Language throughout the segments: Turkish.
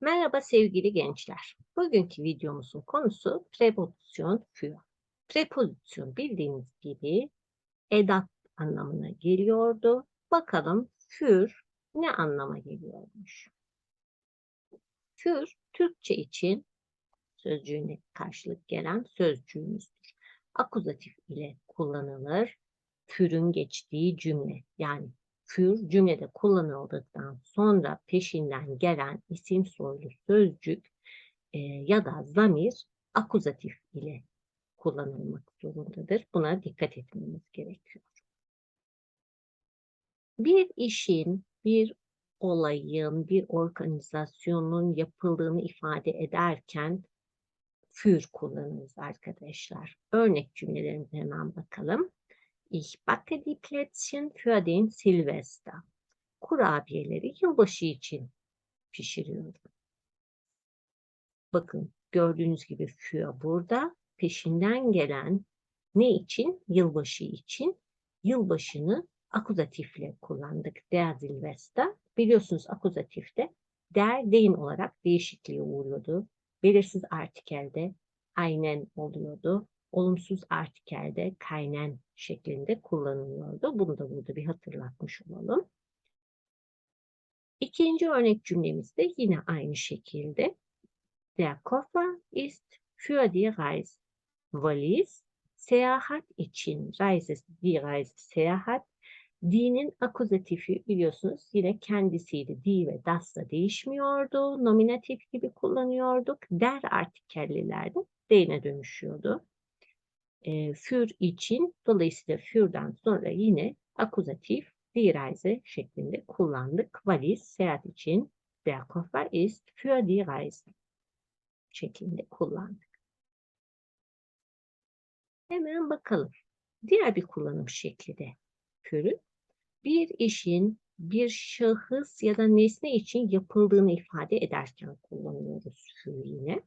Merhaba sevgili gençler. Bugünkü videomuzun konusu prepozisyon für. Prepozisyon bildiğiniz gibi edat anlamına geliyordu. Bakalım für ne anlama geliyormuş? Für Türkçe için sözcüğüne karşılık gelen sözcüğümüzdür. Akuzatif ile kullanılır. Fürün geçtiği cümle yani für cümlede kullanıldıktan sonra peşinden gelen isim soylu sözcük e, ya da zamir akuzatif ile kullanılmak zorundadır. Buna dikkat etmemiz gerekiyor. Bir işin, bir olayın, bir organizasyonun yapıldığını ifade ederken für kullanırız arkadaşlar. Örnek cümlelerimize hemen bakalım. Ich backe die Plätzchen für den Silvester. Kurabiyeleri yılbaşı için pişiriyorum. Bakın gördüğünüz gibi für burada peşinden gelen ne için? Yılbaşı için. Yılbaşını akuzatifle kullandık. Der Silvester. Biliyorsunuz akuzatifte der deyin olarak değişikliğe uğruyordu. Belirsiz artikelde aynen oluyordu olumsuz artikelde kaynen şeklinde kullanılıyordu. Bunu da burada bir hatırlatmış olalım. İkinci örnek cümlemiz de yine aynı şekilde. Der Koffer ist für die Reise. Valiz, seyahat için. Reise, die Reise, seyahat. Dinin akuzatifi biliyorsunuz yine kendisiydi. Die ve das'la değişmiyordu. Nominatif gibi kullanıyorduk. Der artikellilerde D'ne dönüşüyordu e, für için dolayısıyla für'den sonra yine akuzatif die Reise şeklinde kullandık. Valiz seyahat için der Koffer ist für die Reise şeklinde kullandık. Hemen bakalım. Diğer bir kullanım şekli de für'ün bir işin bir şahıs ya da nesne için yapıldığını ifade ederken kullanıyoruz für yine.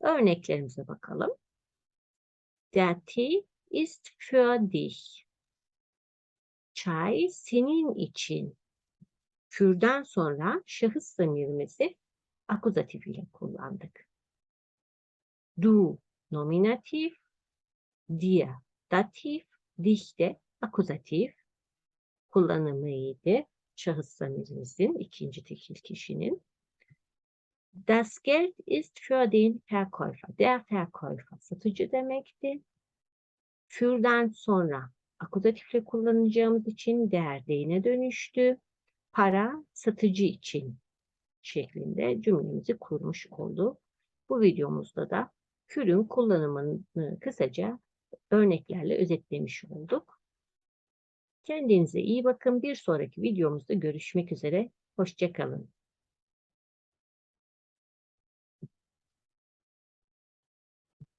Örneklerimize bakalım. Tee ist für dich. Çay senin için. Kürden sonra şahıs zamirimizi akuzatif ile kullandık. Du nominatif, dir datif, dich de akuzatif kullanımıydı. Şahıs zamirimizin ikinci tekil kişinin. Das Geld ist für den Verkäufer. Der Verkäufer satıcı demekti. Für'den sonra akuzatifle kullanacağımız için deyine dönüştü. Para satıcı için şeklinde cümlemizi kurmuş olduk. Bu videomuzda da fürün kullanımını kısaca örneklerle özetlemiş olduk. Kendinize iyi bakın. Bir sonraki videomuzda görüşmek üzere. Hoşçakalın.